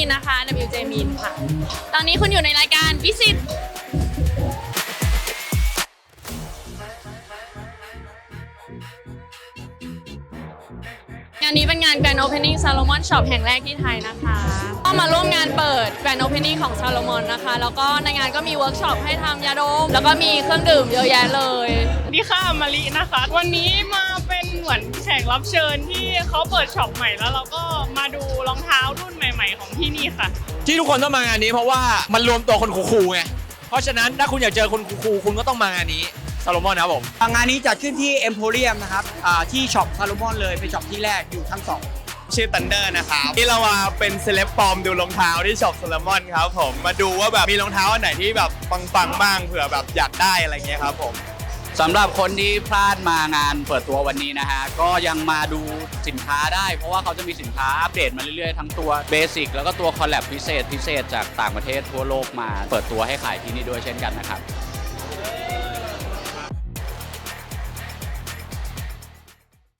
ีนนะคะ WJ มีนค่ะ ตอนนี้คุณอยู่ในรายการวิสิตานนี้เป็นงาน Grand Opening Salomon Shop แห่งแรกที่ไทยนะคะ ก็มาร่วมงานเปิด Grand Opening ของ Salomon นะคะ แล้วก็ในงานก็มีเวิร์กช็อปให้ทำยาดม แล้วก็มีเครื่องดื่มเยอะแยะเลยดีค่ะมารินะคะ วันนี้มาเป็นเหมือนแขกรับเชิญที่เขาเปิดช็อปใหม่แล้วเราก็มาดูรองเท้ารุ่นใหม่ ๆ ของที่นี่ค่ะ ที่ทุกคนต้องมางานนี้เพราะว่ามันรวมตัวคนคูลๆไงเพราะฉะนั้นถ้าคุณอยากเจอคนคูลๆคุณก็ต้องมางานนี้ ซาโลมอนนะครับผม งานนี้จัดขึ้นที่เอ็มโพเรียมนะครับอ่าที่ช็อปซาโลมอนเลยเป็นช็อปที่แรกอยู่ทั้งสองชื่อตันเดอร์นะครับที่เรามาเป็นเซเลบปลอมดูรองเท้าที่ช็อปโซลมอนครับผมมาดูว่าแบบมีรองเท้าอันไหนที่แบบปังๆบ้างเผื่อแบบอยากได้อะไรเงี้ยครับผมสำหรับคนที่พลาดมางานเปิดตัววันนี้นะฮะ ก็ยังมาดูสินค้าได้ เพราะว่าเขาจะมีสินค้าอัปเดตมาเรื่อยๆ ทั้งตัวเบสิกแล้วก็ตัวคอลแลบพิเศษพิเศษจากต่างประเทศทั่วโลกมาเปิดตัวให้ขายที่นี่ด้วยเช่นกันนะครับ